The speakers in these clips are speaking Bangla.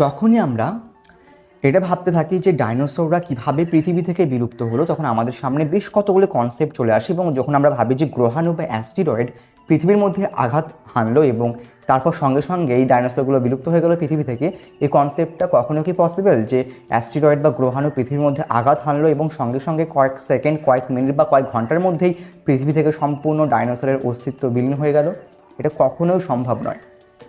যখনই আমরা এটা ভাবতে থাকি যে ডাইনোসররা কীভাবে পৃথিবী থেকে বিলুপ্ত হলো, তখন আমাদের সামনে বেশ কতগুলো কনসেপ্ট চলে আসে এবং যখন আমরা ভাবি যে গ্রহাণু বা অ্যাস্টিরয়েড পৃথিবীর মধ্যে আঘাত হানলো এবং তারপর সঙ্গে সঙ্গে এই ডাইনোসরগুলো বিলুপ্ত হয়ে গেলো পৃথিবী থেকে, এই কনসেপ্টটা কখনো কি পসিবল যে অ্যাস্টিরয়েড বা গ্রহাণু পৃথিবীর মধ্যে আঘাত হানলো এবং সঙ্গে সঙ্গে কয়েক সেকেন্ড কয়েক মিনিট বা কয়েক ঘণ্টার মধ্যেই পৃথিবী থেকে সম্পূর্ণ ডাইনোসরের অস্তিত্ব বিলীন হয়ে গেল? এটা কখনোই সম্ভব নয়।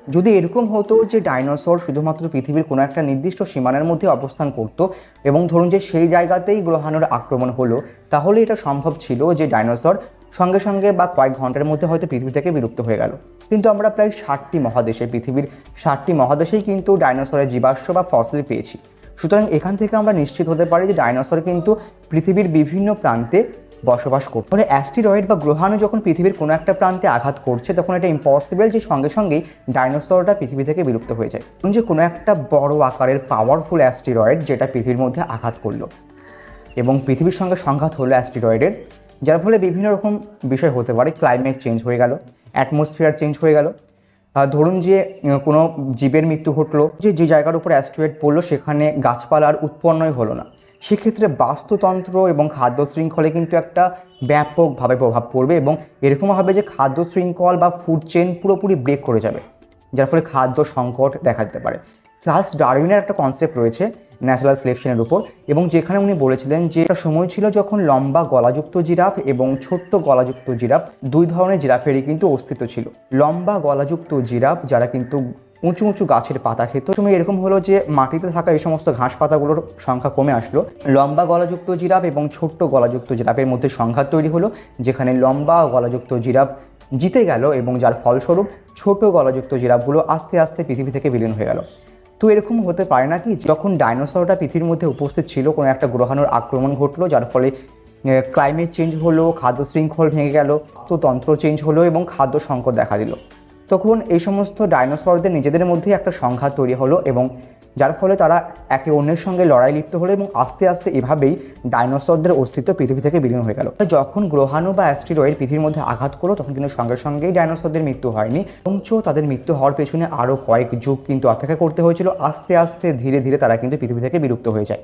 যদি এরকম হতো যে ডাইনোসর শুধুমাত্র পৃথিবীর কোনো একটা নির্দিষ্ট সীমানার মধ্যে অবস্থান করত এবং ধরুন যে সেই জায়গাতেই গ্রহাণুর আক্রমণ হলো, তাহলে এটা সম্ভব ছিল যে ডাইনোসর সঙ্গে সঙ্গে বা কয়েক ঘণ্টার মধ্যে হয়তো পৃথিবী থেকে বিলুপ্ত হয়ে গেল। কিন্তু আমরা প্রায় ষাটটি মহাদেশে, পৃথিবীর ষাটটি মহাদেশেই কিন্তু ডাইনোসরের জীবাশ্ম বা ফসিল পেয়েছি। সুতরাং এখান থেকে আমরা নিশ্চিত হতে পারি যে ডাইনোসর কিন্তু পৃথিবীর বিভিন্ন প্রান্তে বসবাস করত। ফলে অ্যাস্টিরয়েড বা গ্রহাণু যখন পৃথিবীর কোনো একটা প্রান্তে আঘাত করছে, তখন এটা ইম্পসিবল যে সঙ্গে সঙ্গেই ডাইনোসরটা পৃথিবী থেকে বিলুপ্ত হয়ে যায়। এবং যে কোনো একটা বড় আকারের পাওয়ারফুল অ্যাস্টিরয়েড যেটা পৃথিবীর মধ্যে আঘাত করল। এবং পৃথিবীর সঙ্গে সংঘাত হলো অ্যাস্টিরয়েডের যার ফলে বিভিন্ন রকম বিষয় হতে পারে। ক্লাইমেট চেঞ্জ হয়ে গেল অ্যাটমসফিয়ার চেঞ্জ হয়ে গেল। ধরুন যে কোনো জীবের মৃত্যু ঘটলো, যে যে জায়গার উপর অ্যাস্ট্রয়েড পড়ল, সেখানে গাছপালার উৎপন্নই হলো না। সেক্ষেত্রে বাস্তুতন্ত্র এবং খাদ্য শৃঙ্খলে কিন্তু একটা ব্যাপকভাবে প্রভাব পড়বে এবং এরকম হবে যে খাদ্য শৃঙ্খল বা ফুড চেন পুরোপুরি ব্রেক করে যাবে, যার ফলে খাদ্য সংকট দেখা দিতে পারে। চার্লস ডারউইনের একটা কনসেপ্ট রয়েছে ন্যাচারাল সিলেকশনের উপর এবং যেখানে উনি বলেছিলেন যে একটা সময় ছিল যখন লম্বা গলাযুক্ত জিরাফ এবং ছোট্ট গলাযুক্ত জিরাফ দুই ধরনের জিরাফেরই কিন্তু অস্তিত্ব ছিল। লম্বা গলাযুক্ত জিরাফ যারা কিন্তু উঁচু উঁচু গাছের পাতা খেত। সময় এরকম হলো যে মাটিতে থাকা এই সমস্ত ঘাস পাতাগুলোর সংখ্যা কমে আসলো। লম্বা গলাযুক্ত জিরাফ এবং ছোট্ট গলাযুক্ত জিরাফের মধ্যে সংঘাত তৈরি হলো, যেখানে লম্বা গলাযুক্ত জিরাফ জিতে গেল এবং যার ফলস্বরূপ ছোট গলাযুক্ত জিরাফগুলো আস্তে আস্তে পৃথিবী থেকে বিলীন হয়ে গেল। তো এরকম হতে পারে না কি যখন ডাইনোসরটা পৃথিবীর মধ্যে উপস্থিত ছিল, কোনো একটা গ্রহাণুর আক্রমণ ঘটলো, যার ফলে ক্লাইমেট চেঞ্জ হলো, খাদ্য শৃঙ্খল ভেঙে গেল তো তন্ত্র চেঞ্জ হলো এবং খাদ্য সংকট দেখা দিল। তখন এই সমস্ত ডাইনোসরদের নিজেদের মধ্যেই একটা সংঘাত তৈরি হলো এবং যার ফলে তারা একে অন্যের সঙ্গে লড়াই লিপ্ত হলো এবং আস্তে আস্তে এভাবেই ডাইনোসরদের অস্তিত্ব পৃথিবী থেকে বিলীন হয়ে গেল। যখন গ্রহাণু বা অ্যাস্টিরয়েড পৃথিবীর মধ্যে আঘাত করল, তখন কিন্তু সঙ্গে সঙ্গেই ডাইনোসরদের মৃত্যু হয়নি। বরঞ্চ তাদের মৃত্যু হওয়ার পেছনে আরও কয়েক যুগ কিন্তু অপেক্ষা করতে হয়েছিল। আস্তে আস্তে ধীরে ধীরে তারা কিন্তু পৃথিবী থেকে বিলুপ্ত হয়ে যায়।